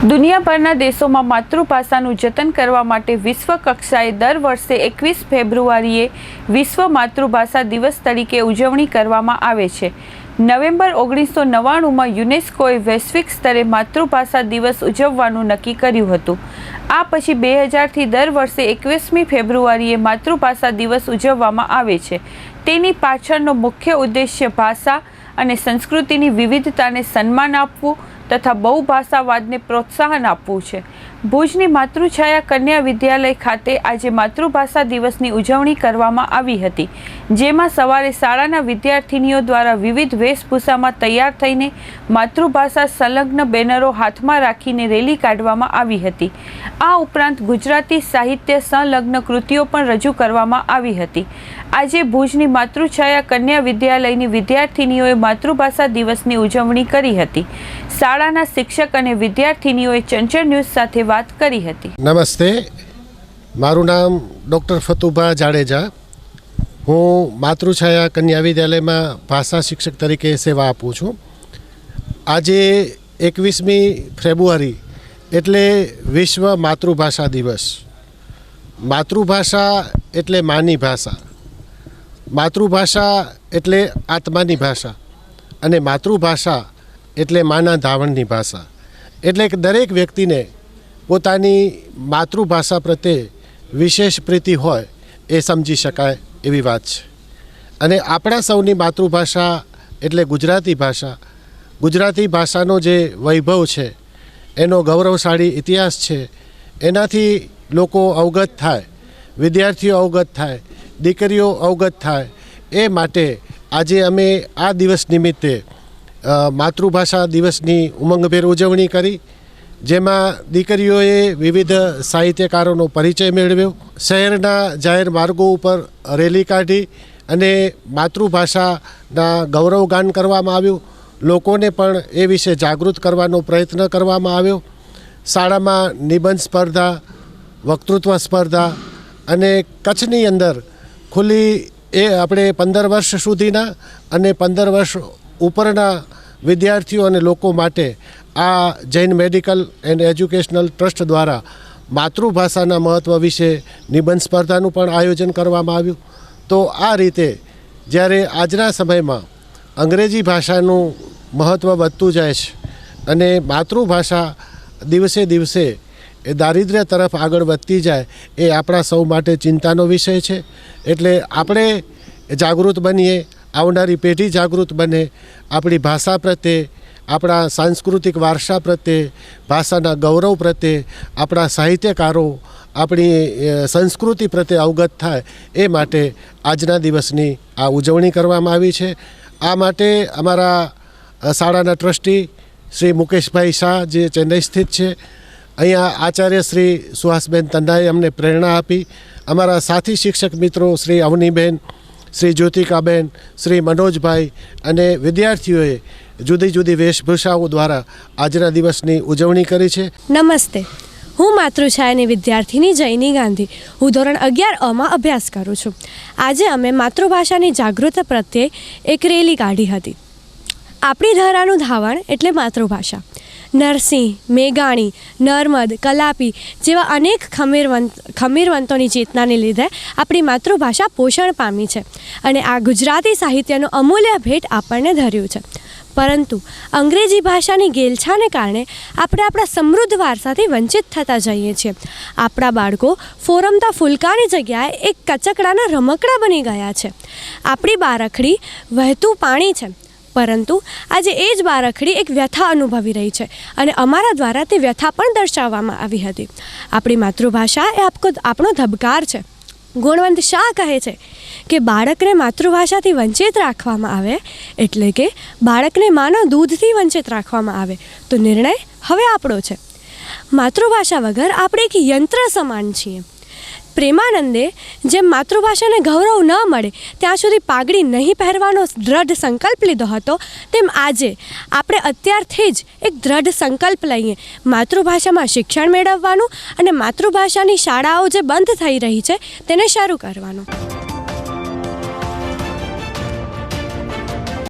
દુનિયાભરના દેશોમાં માતૃભાષાનું જતન કરવા માટે વિશ્વ કક્ષાએ દર વર્ષે એકવીસ ફેબ્રુઆરીએ વિશ્વ માતૃભાષા દિવસ તરીકે ઉજવણી કરવામાં આવે છે. નવેમ્બર ઓગણીસો નવ્વાણુંમાં યુનેસ્કોએ વૈશ્વિક સ્તરે માતૃભાષા દિવસ ઉજવવાનું નક્કી કર્યું હતું. આ પછી બે હજારથી દર વર્ષે એકવીસમી ફેબ્રુઆરીએ માતૃભાષા દિવસ ઉજવવામાં આવે છે. તેની પાછળનો મુખ્ય ઉદ્દેશ્ય ભાષા અને સંસ્કૃતિની વિવિધતાને સન્માન આપવું તથા બહુભાષાવાદને પ્રોત્સાહન આપવું છે. ભુજની માતૃછાયા કન્યા વિદ્યાલય ખાતે આજે માતૃભાષા દિવસની ઉજવણી કરવામાં આવી હતી, જેમાં સવારે શાળાના વિદ્યાર્થિનીઓ દ્વારા વિવિધ વેશભૂષામાં તૈયાર થઈને માતૃભાષા સંલગ્ન બેનરો હાથમાં રાખીને રેલી કાઢવામાં આવી હતી. આ ઉપરાંત ગુજરાતી સાહિત્ય સંલગ્ન કૃતિઓ પણ રજૂ કરવામાં આવી હતી. આજે ભુજની માતૃછાયા કન્યા વિદ્યાલયની વિદ્યાર્થિનીઓએ માતૃભાષા દિવસની ઉજવણી કરી હતી. શાળાના શિક્ષક અને વિદ્યાર્થીનીઓએ ચંચળ ન્યૂઝ સાથે વાત કરી હતી. નમસ્તે. મારું નામ ડૉક્ટર ફતુભા જાડેજા. હું માતૃછાયા કન્યા વિદ્યાલયમાં ભાષા શિક્ષક તરીકે સેવા આપું છું. આજે એકવીસમી ફેબ્રુઆરી એટલે વિશ્વ માતૃભાષા દિવસ. માતૃભાષા એટલે માની ભાષા. માતૃભાષા એટલે આત્માની ભાષા. અને માતૃભાષા એટલે માના ધાવણની ભાષા. એટલે કે દરેક વ્યક્તિને પોતાની માતૃભાષા પ્રત્યે વિશેષ પ્રીતિ હોય એ સમજી શકાય એવી વાત છે. અને આપણા સૌની માતૃભાષા એટલે ગુજરાતી ભાષા. ગુજરાતી ભાષાનો જે વૈભવ છે, એનો ગૌરવશાળી ઇતિહાસ છે, એનાથી લોકો અવગત થાય, વિદ્યાર્થીઓ અવગત થાય, દીકરીઓ અવગત થાય, એ માટે આજે અમે આ દિવસ નિમિત્તે માતૃભાષા દિવસની ઉમંગભેર ઉજવણી કરી, જેમાં દીકરીઓએ વિવિધ સાહિત્યકારોનો પરિચય મેળવ્યો. શહેરના જાહેર માર્ગો ઉપર રેલી કાઢી અને માતૃભાષાના ગૌરવગાન કરવામાં આવ્યું. લોકોને પણ એ વિશે જાગૃત કરવાનો પ્રયત્ન કરવામાં આવ્યો. શાળામાં નિબંધ સ્પર્ધા, વક્તૃત્વ સ્પર્ધા અને કચ્છની અંદર ખુલ્લી એ આપણે પંદર વર્ષ સુધીના અને પંદર વર્ષ ઉપરના વિદ્યાર્થીઓ અને લોકો માટે આ Jain medical and educational trust દ્વારા માતૃભાષાના મહત્ત્વ વિશે નિબંધ સ્પર્ધાનું પણ આયોજન કરવામાં આવ્યું. તો આ રીતે જ્યારે આજના સમયમાં અંગ્રેજી ભાષાનું મહત્ત્વ વધતું જાય છે અને માતૃભાષા દિવસે દિવસે એ દારિદ્ર્ય તરફ આગળ વધતી જાય, એ આપણા સૌ માટે ચિંતાનો વિષય છે. એટલે આપણે જાગૃત બનીએ આવનારી પેઢી જાગૃત બને, આપણી ભાષા પ્રત્યે, આપણા સાંસ્કૃતિક વારસા પ્રત્યે, ભાષાના ગૌરવ પ્રત્યે, આપણા સાહિત્યકારો, આપણી સંસ્કૃતિ પ્રત્યે અવગત થાય, એ માટે આજના દિવસની આ ઉજવણી કરવામાં આવી છે. આ માટે અમારા શાળાના ટ્રસ્ટી શ્રી મુકેશભાઈ શાહ જે ચેન્નઈ સ્થિત છે, અહીંયા આચાર્ય શ્રી સુહાસબેન તન્નાએ અમને પ્રેરણા આપી. અમારા સાથી શિક્ષક મિત્રો શ્રી અવનીબેન શ્રી જ્યોતિકાબેન, શ્રી મનોજભાઈ અને વિદ્યાર્થીઓએ જુદી જુદી વેશભૂષાઓ દ્વારા આજના દિવસની ઉજવણી કરી છે. નમસ્તે. હું માતૃછાયાની વિદ્યાર્થીની જૈની ગાંધી. હું ધોરણ અગિયાર અમાં અભ્યાસ કરું છું. આજે અમે માતૃભાષાની જાગૃતિ પ્રત્યે એક રેલી કાઢી હતી. આપણી ધરાનું ધાવણ એટલે માતૃભાષા. નરસિંહ, મેઘાણી, નર્મદ, કલાપી જેવા અનેક ખમીરવંત ખમીરવંતોની ચેતનાને લીધે આપણી માતૃભાષા પોષણ પામી છે અને આ ગુજરાતી સાહિત્યનો અમૂલ્ય ભેટ આપણને ધર્યું છે. પરંતુ અંગ્રેજી ભાષાની ગેલછાને કારણે આપણે આપણા સમૃદ્ધ વારસાથી વંચિત થતા જઈએ છીએ. આપણા બાળકો ફોરમતા ફૂલકાની જગ્યાએ એક કચકડાના રમકડા બની ગયા છે. આપણી બારખડી વહેતું પાણી છે. પરંતુ આજે એ જ બારખડી એક વ્યથા અનુભવી રહી છે અને અમારા દ્વારા તે વ્યથા પણ દર્શાવવામાં આવી હતી. આપણી માતૃભાષા એ આપકો આપણો ધબકાર છે. ગુણવંત શાહ કહે છે કે બાળકને માતૃભાષાથી વંચિત રાખવામાં આવે એટલે કે બાળકને માનવ દૂધથી વંચિત રાખવામાં આવે તો નિર્ણય હવે આપણો છે. માતૃભાષા વગર આપણે એક યંત્ર સમાન છીએ. પ્રેમાનંદે જેમ માતૃભાષાને ગૌરવ ન મળે, ત્યાં સુધી પાઘડી નહીં પહેરવાનો દ્રઢ સંકલ્પ લીધો હતો, તેમ આજે આપણે અત્યારથી જ એક દ્રઢ સંકલ્પ લઈએ. માતૃભાષામાં શિક્ષણ મેળવવાનું અને માતૃભાષાની શાળાઓ જે બંધ થઈ રહી છે, તેને શરૂ કરવાનું.